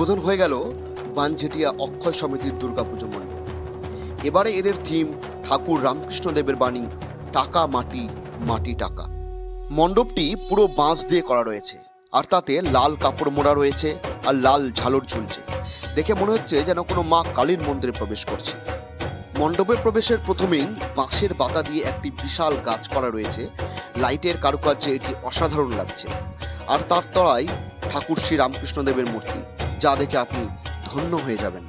উদ্বোধন হয়ে গেল বানঝেটিয়া অক্ষয় সমিতির দুর্গাপুজো মণ্ডপ। এবারে এদের থিম ঠাকুর রামকৃষ্ণদেবের বাণী, টাকা, মাটি মাটি, টাকা। মণ্ডপটি পুরো বাঁশ দিয়ে করা রয়েছে, আর তাতে লাল কাপড় মোড়া রয়েছে আর লাল ঝালর ঝুলছে। দেখে মনে হচ্ছে যেন কোনো মা কালীর মন্দিরে প্রবেশ করছে। মণ্ডপে প্রবেশের প্রথমেই বাঁশের বাতা দিয়ে একটি বিশাল গাছ করা রয়েছে। লাইটের কারুকার্যে এটি অসাধারণ লাগছে। আর তার তলায় ঠাকুর শ্রী রামকৃষ্ণদেবের মূর্তি। যা দেখে আপনি ধন্য হয়ে যাবেন।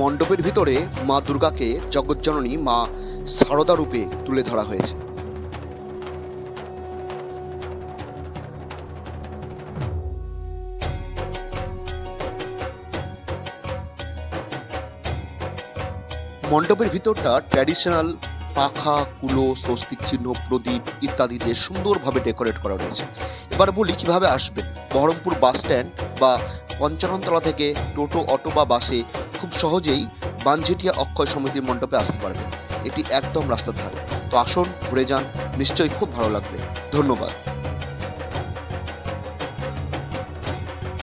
মণ্ডপের ভিতরে মা দুর্গাকে জগজ্জননী মা সারদা রূপে তুলে ধরা হয়েছে। মণ্ডপের ভিতরটা ট্র্যাডিশনাল পাখা, কুলো, স্বস্তিক চিহ্ন, প্রদীপ ইত্যাদি দিয়ে সুন্দরভাবে ডেকোরেট করা রয়েছে। এবার বলি কীভাবে আসবেন বহরমপুর বাস স্ট্যান্ড বা পঞ্চাননতলা থেকে টোটো, অটো বা বাসে খুব সহজেই বানঝেটিয়া অক্ষয় সমিতির মণ্ডপে আসতে পারবেন এটি একদম রাস্তার ধারে। তো আসুন, ঘুরে যান। নিশ্চয়ই খুব ভালো লাগবে। ধন্যবাদ।